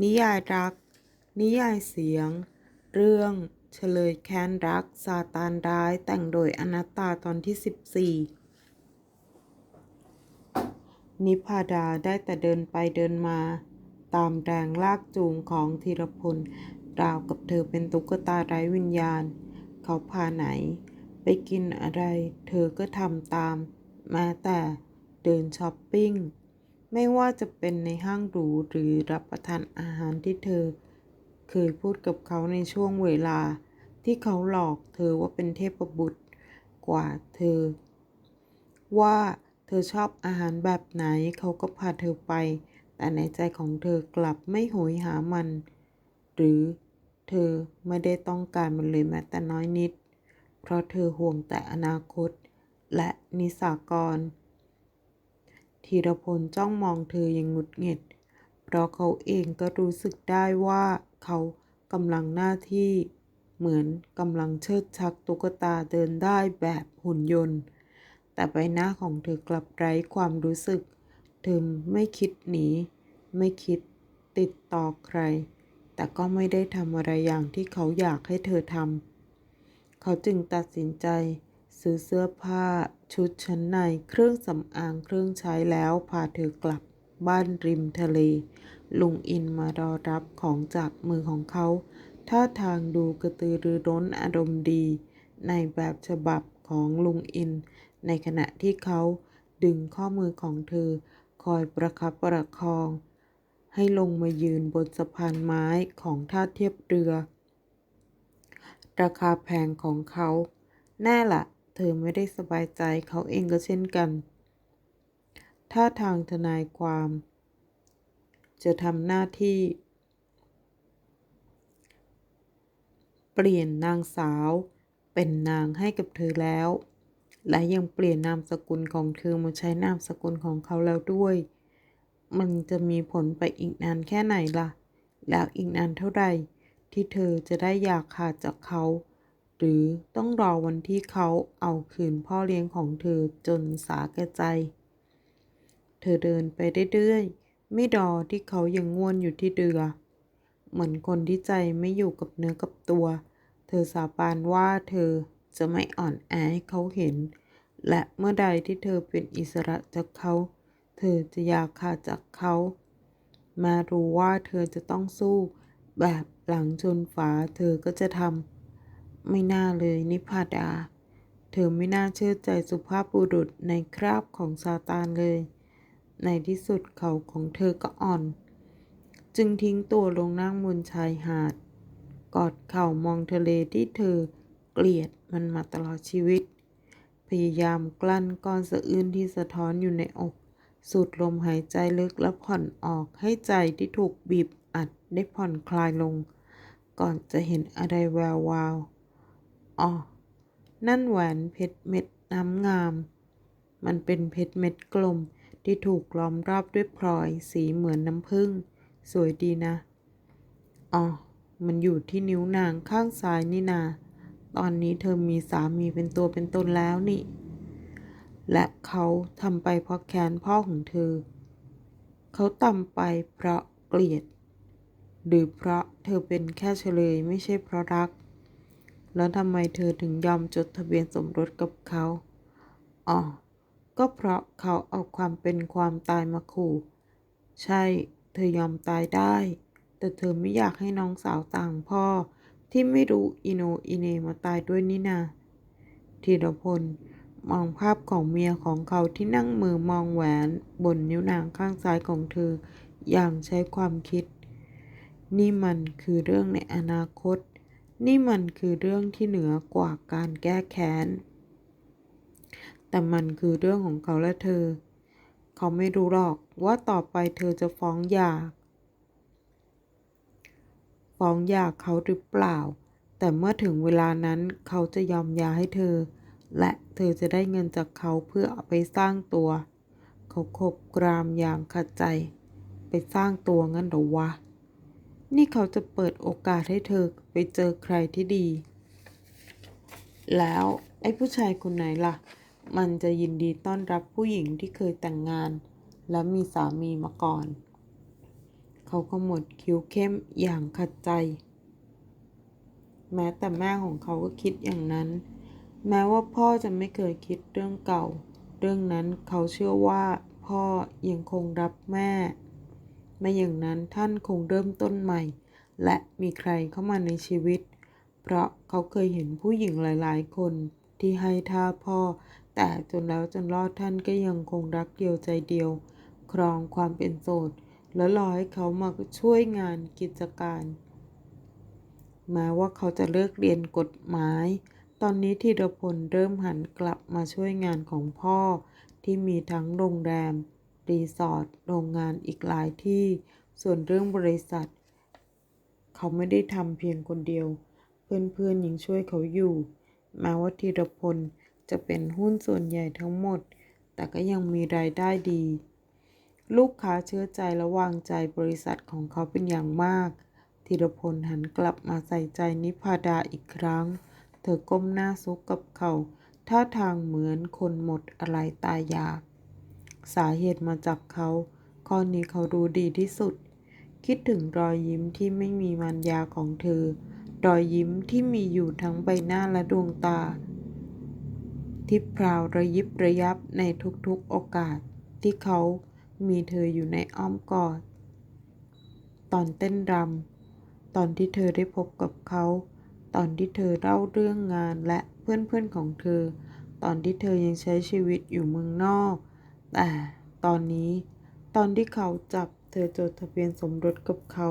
นิยายรัก นิยายเสียง เรื่องเฉลยแค้นรักซาตานร้ายแต่งโดยอนัตตาตอนที่ 14 นิพาดาได้แต่เดินไปเดินมา ตามแรงลากจูงของธีรพลราวกับเธอเป็นตุ๊กตาไร้วิญญาณ เขาพาไหน ไปกินอะไร เธอก็ทำตาม แม้แต่เดินช้อปปิ้ง ไม่ว่าจะเป็นในห้างหรูหรือรับประทานอาหารที่เธอ เคยพูดกับเขาในช่วงเวลา ที่เขาหลอกเธอว่าเป็นเทพบุตรกว่าเธอ ว่าเธอชอบอาหารแบบไหนเขาก็พาเธอไป แต่ในใจของเธอกลับไม่โหยหามัน หรือเธอไม่ได้ต้องการมันเลยแม้แต่น้อยนิด เพราะเธอห่วงแต่อนาคต และนิสากร ธีรพลจ้องมองเธออย่างหงุดหงิด เพราะเขาเองก็รู้สึกได้ว่าเขากำลังหน้าที่ เหมือนกำลังเชิดชักตุ๊กตาเดินได้แบบหุ่นยนต์ แต่ใบหน้าของเธอกลับไร้ความรู้สึก เธอไม่คิดหนี ไม่คิดติดต่อใคร แต่ก็ไม่ได้ทำอะไรอย่างที่เขาอยากให้เธอทำ เขาจึงตัดสินใจ ซื้อเสื้อผ้า ชุดชั้นใน เครื่องสำอาง เครื่องใช้แล้ว พาเธอกลับบ้านริมทะเล ลุงอินมารอรับของจากมือของเขา ท่าทางดูกระตือรือร้นอารมณ์ดี ในแบบฉบับของลุงอิน ในขณะที่เขาดึงข้อมือของเธอ คอยประคับประคอง ให้ลงมายืนบนสะพานไม้ของท่าเทียบเรือ ราคาแพงของเขา แน่ละ เธอไม่ได้สบายใจเขาเองก็เช่นกัน ถ้าทางทนายความ จะทำหน้าที่ เปลี่ยนนางสาวเป็นนางให้กับเธอแล้ว และยังเปลี่ยนนามสกุลของเธอมาใช้นามสกุลของเขาแล้วด้วย มันจะมีผลไปอีกนานแค่ไหนล่ะ แล้วอีกนานเท่าไหร่ที่เธอจะได้อยากขาดจากเขา หรือต้องรอวันที่เขาเอาคืนพ่อเลี้ยงของเธอจนสาแก่ใจ เธอเดินไปเรื่อยๆ ไม่ดอที่เขายังง่วนอยู่ที่เรือเหมือนคนที่ใจไม่อยู่กับเนื้อกับตัว เธอสาบานว่าเธอจะไม่อ่อนแอให้เขาเห็น และเมื่อใดที่เธอเป็นอิสระจากเขา เธอจะอยากขาดจากเขา มารู้ว่าเธอจะต้องสู้ แบบหลังชนฝาเธอก็จะทำ ไม่น่าเลยนิพาดา เธอไม่น่าเชื่อใจสุภาพบุรุษในคราบของซาตานเลย ในที่สุดเขาของเธอก็อ่อน จึงทิ้งตัวลงนั่งบนชายหาด กอดเข่ามองทะเลที่เธอเกลียดมันมาตลอดชีวิต พยายามกลั้นก้อนสะอื้นที่สะท้อนอยู่ในอกสูดลมหายใจลึกและผ่อนออกให้ใจที่ถูกบีบอัดได้ผ่อนคลายลง ก่อนจะเห็นอะไรแวววาว อ๋อ นั่นแหวนเพชรเม็ดน้ำงาม มันเป็นเพชรเม็ดกลมที่ถูกล้อมรอบด้วยพลอยสีเหมือนน้ำผึ้งสวยดีนะ อ๋อ มันอยู่ที่นิ้วนางข้างซ้ายนี่นา ตอนนี้เธอมีสามีเป็นตัวเป็นตนแล้วนี่ และเขาทำไปเพราะแค้นพ่อของเธอ เขาทำไปเพราะเกลียด หรือเพราะเธอเป็นแค่เฉลยไม่ใช่เพราะรัก แล้วทำไมเธอถึงยอมจดทะเบียนสมรสกับเขา อ๋อ ก็เพราะเขาเอาความเป็นความตายมาขู่ ใช่ เธอยอมตายได้ แต่เธอไม่อยากให้น้องสาวต่างพ่อ ที่ไม่รู้อิโนอิเนมาตายด้วยนี่นาธีรพล มองภาพของเมียของเขาที่นั่งมือมองแหวนบนนิ้วนางข้างซ้ายของเธอ อย่างใช้ความคิด นี่มันคือเรื่องในอนาคต นี่มันคือเรื่องที่เหนือกว่าการแก้แค้น แต่มันคือเรื่องของเขาและเธอ เขาไม่รู้หรอกว่าต่อไปเธอจะฟ้องหย่า ฟ้องหย่าเขาหรือเปล่า แต่เมื่อถึงเวลานั้นเขาจะยอมยาให้เธอ และเธอจะได้เงินจากเขาเพื่อเอาไปสร้างตัว เขาขบกรามอย่างขัดใจ ไปสร้างตัวงั้นหรอวะ นี่เขาจะเปิดโอกาสให้เธอไปเจอใครที่ดี แล้วไอ้ผู้ชายคนไหนล่ะ มันจะยินดีต้อนรับผู้หญิงที่เคยแต่งงาน และมีสามีมาก่อน เขเขาขมดคิ้วเข้มอย่างขัดใจ แม้แต่แม่ของเขาก็คิดอย่างนั้น แม้ว่าพ่อจะไม่เคยคิดเรื่องเก่า เรื่องนั้นเขาเชื่อว่าพ่อยังคงรับแม่ ไม่อย่างนั้นท่านคงเริ่มต้นใหม่ และมีใครเข้ามาในชีวิต เพราะเขาเคยเห็นผู้หญิงหลาย ๆ คนที่ให้ท่าพ่อ แต่จนแล้วจนรอดท่านก็ยังคงรักเดียวใจเดียว ครองความเป็นโสด แล้วรอให้เขามาช่วยงานกิจการแม้ว่าเขาจะเลิกเรียนกฎหมาย ตอนนี้ธีรพลเริ่มหันกลับมาช่วยงานของพ่อที่มีทั้งโรงแรม รีสอร์ทโรงงานอีกหลายที่ส่วนเรื่องบริษัท เขาไม่ได้ทำเพียงคนเดียว เพื่อนๆยังช่วยเขาอยู่แม้ว่าธีรพลจะเป็นหุ้นส่วนใหญ่ทั้งหมด แต่ก็ยังมีรายได้ดี ลูกค้าเชื่อใจและวางใจบริษัทของเขาเป็นอย่างมากธีรพลหันกลับมาใส่ใจนิพาดาอีกครั้ง เธอก้มหน้าซุกกับเขาท่าทางเหมือนคนหมดอะไรตายอยาก สาเหตุมาจากเขาข้อนี้เขารู้ดีที่สุด คิดถึงรอยยิ้มที่ไม่มีมันยาของเธอ รอยยิ้มที่มีอยู่ทั้งใบหน้าและดวงตา ที่พราวระยิบระยับในทุกๆโอกาสที่เขามีเธออยู่ในอ้อมกอด ตอนเต้นรำตอนที่เธอได้พบกับเขา ตอนที่เธอเล่าเรื่องงานและเพื่อนๆของเธอ ตอนที่เธอยังใช้ชีวิตอยู่เมืองนอก แต่ตอนนี้ตอนที่เขาจับเธอจดทะเบียนสมรสกับเขา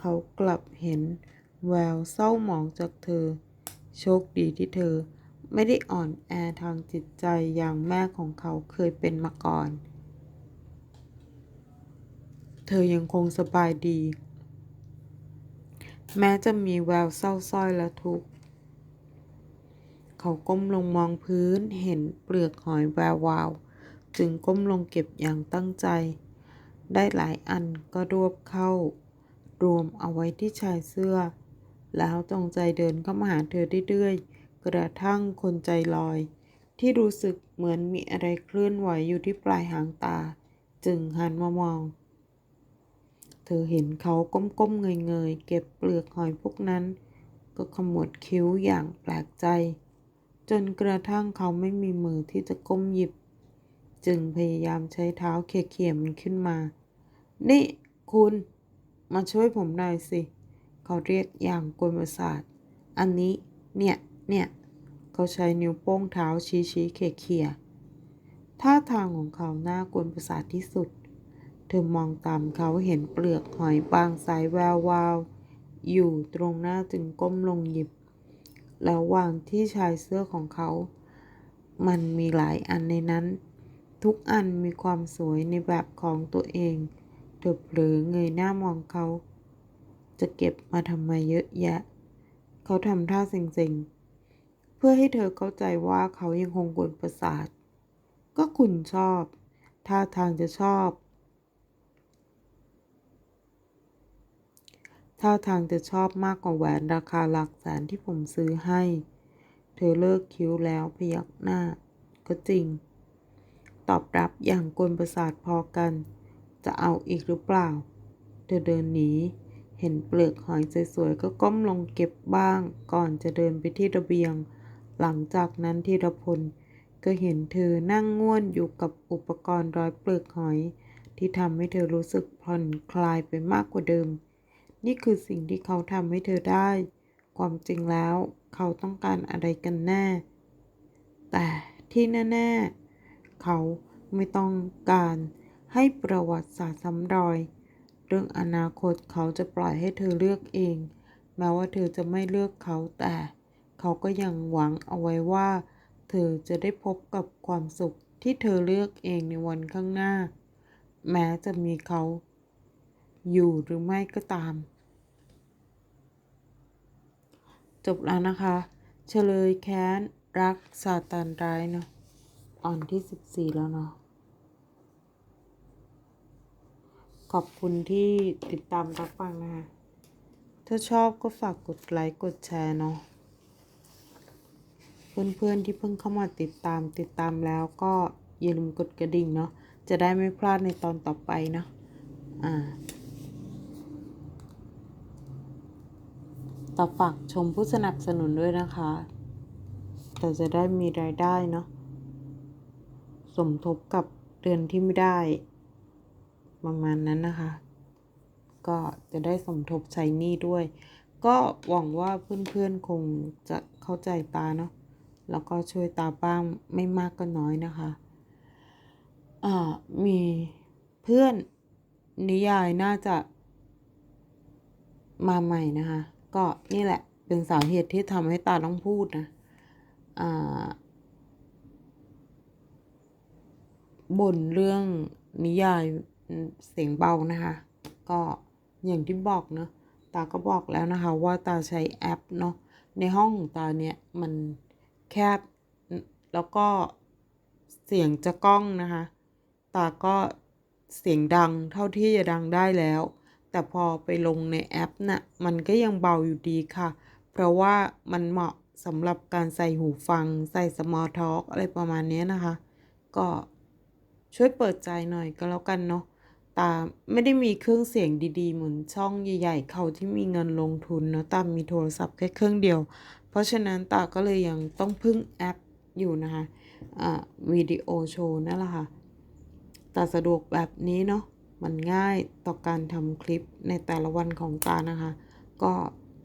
เขากลับเห็นแววเศร้าหมองจากเธอ โชคดีที่เธอไม่ได้อ่อนแอทางจิตใจอย่างแม่ของเขาเคยเป็นมาก่อน เธอยังคงสบายดี แม้จะมีแววเศร้าส้อยและทุกข์ เขาก้มลงมองพื้นเห็นเปลือกหอยแวววาว จึงก้มลงเก็บอย่างตั้งใจ ได้หลายอันก็รวบเข้า รวมเอาไว้ที่ชายเสื้อ แล้วจงใจเดินเข้ามาหาเธอเรื่อยๆ กระทั่งคนใจลอย ที่รู้สึกเหมือนมีอะไรเคลื่อนไหวอยู่ที่ปลายหางตา จึงหันมามอง เธอเห็นเขาก้มๆเงยๆ เก็บเปลือกหอยพวกนั้น ก็ขมวดคิ้วอย่างแปลกใจ จนกระทั่งเขาไม่มีมือที่จะก้มหยิบ จึงพยายามใช้เท้าเขี่ยมันขึ้นมา นี่คุณมาช่วยผมหน่อยสิ เขาเรียกอย่างกวนประสาท อันนี้ เนี่ย เนี่ย เขาใช้นิ้วโป้งเท้าชี้ชี้เขี่ยเขี่ยท่าทางของเขาหน่ากวนประสาทที่สุด เธอมองตามเขาเห็นเปลือกหอยบางสายแวววาว อยู่ตรงหน้าจึงก้มลงหยิบ แล้ววางที่ชายเสื้อของเขา มันมีหลายอันในนั้น ทุกอันมีความสวยในแบบของตัวเองเธอเผลอเงยหน้ามองเขา จะเก็บมาทำไมเยอะแยะ เขาทำท่าเซ็งๆ เพื่อให้เธอเข้าใจว่าเขายังคงกวนประสาท ก็คุณชอบ ท่าทางจะชอบ ท่าทางจะชอบมากกว่าแหวนราคาหลักแสนที่ผมซื้อให้ เธอเลิกคิ้วแล้วพยักหน้า ก็จริง ตอบรับอย่างกวนประสาทพอกัน จะเอาอีกหรือเปล่า เธอเดินหนี เห็นเปลือกหอยสวยๆก็ก้มลงเก็บบ้าง ก่อนจะเดินไปที่ระเบียง หลังจากนั้นธีรพลก็เห็นเธอนั่งง่วนอยู่กับอุปกรณ์ร้อยเปลือกหอย ที่ทำให้เธอรู้สึกผ่อนคลายไปมากกว่าเดิม นี่คือสิ่งที่เขาทำให้เธอได้ ความจริงแล้วเขาต้องการอะไรกันแน่ แต่ที่แน่ๆ เขาไม่ต้องการให้ประวัติศาสตร์ซ้ำรอย เรื่องอนาคตเขาจะปล่อยให้เธอเลือกเอง แม้ว่าเธอจะไม่เลือกเขาแต่ เขาก็ยังหวังเอาไว้ว่า เธอจะได้พบกับความสุขที่เธอเลือกเองในวันข้างหน้า แม้จะมีเขา อยู่หรือไม่ก็ตาม จบแล้วนะคะ เฉลยแค้นรักซาตานร้ายเนาะ ออนที่สิบสี่แล้วเนาะ ขอบคุณที่ติดตามรับฟังนะคะถ้าชอบก็ฝากกดไลค์ กดแชร์เนาะ เพื่อนๆที่เพิ่งเข้ามาติดตามติดตามแล้วก็อย่าลืมกดกระดิ่งเนาะ จะได้ไม่พลาดในตอนต่อไปเนาะ อ่าต่อฝากชมผู้สนับสนุนด้วยนะคะ เราจะได้มีรายได้เนาะ สมทบกับเดือนที่ไม่ได้ ประมาณนั้นนะคะ ก็จะได้สมทบใช้หนี้ด้วย ก็หวังว่าเพื่อนๆคงจะเข้าใจตาเนาะแล้วก็ช่วยตาบ้างไม่มากก็น้อยนะคะอ่ามีเพื่อนนิยายน่าจะมาใหม่นะคะ ก็นี่แหละเป็นสาเหตุที่ทำให้ตาต้องพูดนะ อ่า บ่นเรื่องนิยายเสียงเบานะคะ ก็อย่างที่บอกเนาะตาก็บอกแล้วนะคะ ว่าตาใช้แอปเนาะในห้องของตาเนี่ยมันแคบแล้วก็เสียงจะก้องนะคะ ตาก็เสียงดังเท่าที่จะดังได้แล้ว แต่พอไปลงในแอปน่ะมันก็ยังเบาอยู่ดีค่ะ เพราะว่ามันเหมาะสำหรับการใส่หูฟัง ใส่สมอลท็อกอะไรประมาณนี้นะคะ ก็ ช่วยเปิดใจหน่อยก็แล้วกันเนาะตาไม่ได้มีเครื่องเสียงดีๆ เหมือนช่องใหญ่ ๆ เขาที่มีเงินลงทุนเนาะตามีโทรศัพท์แค่เครื่องเดียว เพราะฉะนั้นตาก็เลยยังต้องพึ่งแอปอยู่นะคะอ่าวิดีโอโชว์นั่นแหละค่ะตาสะดวกแบบนี้เนาะมันง่ายต่อการทำคลิปในแต่ละวันของตานะคะ ก็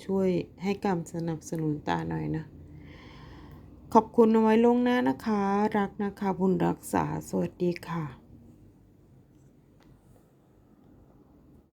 ช่วยให้การสนับสนุนตาหน่อยนะ ขอบคุณเอาไว้ลวงหน้านะคะ รักนะคะบุญรักษา สวัสดีค่ะ